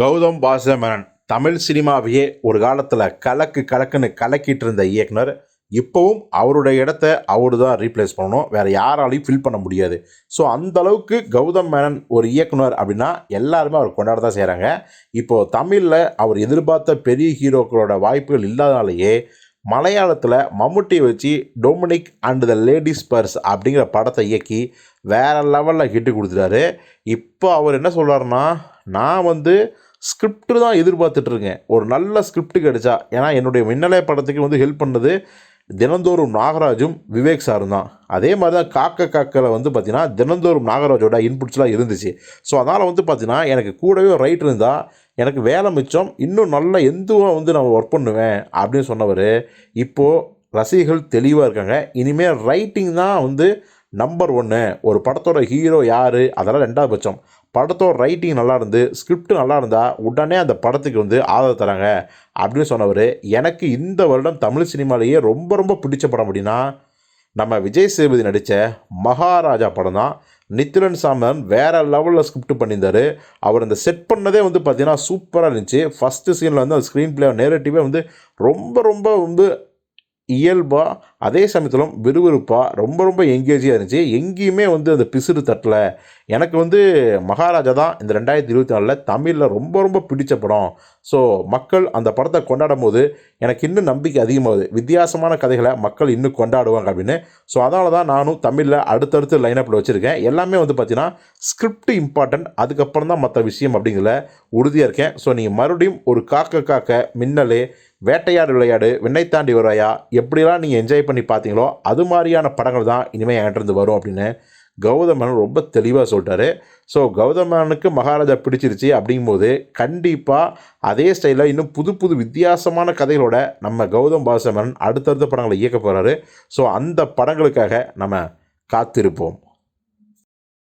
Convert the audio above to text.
கௌதம் வாசுதேவன் தமிழ் சினிமாவையே ஒரு காலத்தில் கலக்கு கலக்குன்னு கலக்கிட்டு இருந்த இயக்குனர் இப்போவும் அவருடைய இடத்த அவர் தான் ரீப்ளேஸ் பண்ணணும். வேறு யாராலையும் ஃபில் பண்ண முடியாது. ஸோ அந்த அளவுக்கு கௌதம் மேனன் ஒரு இயக்குனர் அப்படின்னா எல்லாருமே அவர் கொண்டாட தான் செய்கிறாங்க இப்போது தமிழில் அவர் எதிர்பார்த்த பெரிய ஹீரோக்களோட வாய்ப்புகள் இல்லாதனாலேயே மலையாளத்தில் மம்முட்டியை வச்சு Dominic and the ladies purse அப்படிங்கிற படத்தை இயக்கி வேறு லெவலில் ஹிட்டு கொடுத்துட்டாரு. இப்போ அவர் என்ன சொல்கிறாருன்னா நான் வந்து ஸ்கிரிப்ட் தான் எதிர்பார்த்துட்ருக்கேன். ஒரு நல்ல ஸ்கிரிப்ட் கிடைச்சா ஏன்னா என்னுடைய மின்னலை படத்துக்கு வந்து ஹெல்ப் பண்ணது தினந்தோறும் நாகராஜும் விவேக் சாரும் தான். அதே மாதிரி தான் காக்க காக்கில் வந்து பார்த்திங்கன்னா தினந்தோறும் நாகராஜோட இன்புட்ஸ்லாம் இருந்துச்சு. ஸோ அதனால் வந்து பார்த்திங்கன்னா எனக்கு கூடவே ஒரு ரைட் இருந்தால் எனக்கு வேலை மிச்சம் இன்னும் நல்ல எந்துவாக வந்து நான் ஒர்க் பண்ணுவேன் அப்படின்னு சொன்னவர் இப்போது ரசிகர்கள் தெளிவாக இருக்காங்க. இனிமேல் ரைட்டிங் தான் வந்து நம்பர் ஒன்று ஒரு படத்தோட ஹீரோ யார்? அதெல்லாம் ரெண்டாவது பட்சம். படத்தோட ரைட்டிங் நல்லா இருந்து ஸ்கிரிப்ட் நல்லா இருந்தால் உடனே அந்த படத்துக்கு வந்து ஆதரவு தராங்க. அப்படின்னு சொன்னவர் எனக்கு இந்த வருடம் தமிழ் சினிமாலேயே ரொம்ப ரொம்ப பிடிச்ச படம் அப்படின்னா நம்ம விஜய் சேதுபதி நடித்த மகாராஜா படம் தான். நித்திலன் சாமன் வேறு லெவலில் ஸ்கிரிப்ட் பண்ணியிருந்தார். அவர் அந்த செட் பண்ணதே வந்து பார்த்திங்கன்னா சூப்பராக இருந்துச்சு. ஃபஸ்ட்டு சீனில் வந்து அந்த ஸ்க்ரீன் பிளே நேரட்டிவே வந்து ரொம்ப ரொம்ப வந்து இயல்பாக அதே சமயத்திலும் விறுவிறுப்பாக ரொம்ப ரொம்ப எங்கேஜியாக இருந்துச்சு. எங்கேயுமே வந்து அந்த பிசுறு தட்டல. எனக்கு வந்து மகாராஜா தான் இந்த ரெண்டாயிரத்தி இருபத்தி நாலில் தமிழில் ரொம்ப ரொம்ப பிடிச்ச படம். ஸோ மக்கள் அந்த படத்தை கொண்டாடும் போது எனக்கு இன்னும் நம்பிக்கை அதிகமாகுது. வித்தியாசமான கதைகளை மக்கள் இன்னும் கொண்டாடுவாங்க அப்படின்னு. ஸோ அதனால தான் நானும் தமிழில் அடுத்தடுத்து லைனப்பில் வச்சுருக்கேன். எல்லாமே வந்து பார்த்தீங்கன்னா ஸ்கிரிப்ட் இம்பார்ட்டன்ட் அதுக்கப்புறம் தான் மற்ற விஷயம் அப்படிங்கிற உறுதியாக இருக்கேன். ஸோ நீங்கள் மறுபடியும் ஒரு காக்க காக்க மின்னலே வேட்டையாடு விளையாடு விண்ணை தாண்டி வராயா எப்படிலாம் நீங்கள் என்ஜாய் பண்ணி பார்த்தீங்களோ அது மாதிரியான படங்கள் தான் இனிமேல் என்கிட்ட வரும் அப்படின்னு கௌதமன் ரொம்ப தெளிவாக சொல்லிட்டாரு. ஸோ கௌதமனுக்கு மகாராஜா பிடிச்சிருச்சு அப்படிங்கும்போது கண்டிப்பாக அதே ஸ்டைலில் இன்னும் புது புது வித்தியாசமான கதைகளோட நம்ம கௌதம் பாசமன் அடுத்தடுத்த படங்களை இயக்க போகிறாரு ஸோ அந்த படங்களுக்காக நம்ம காத்திருப்போம்.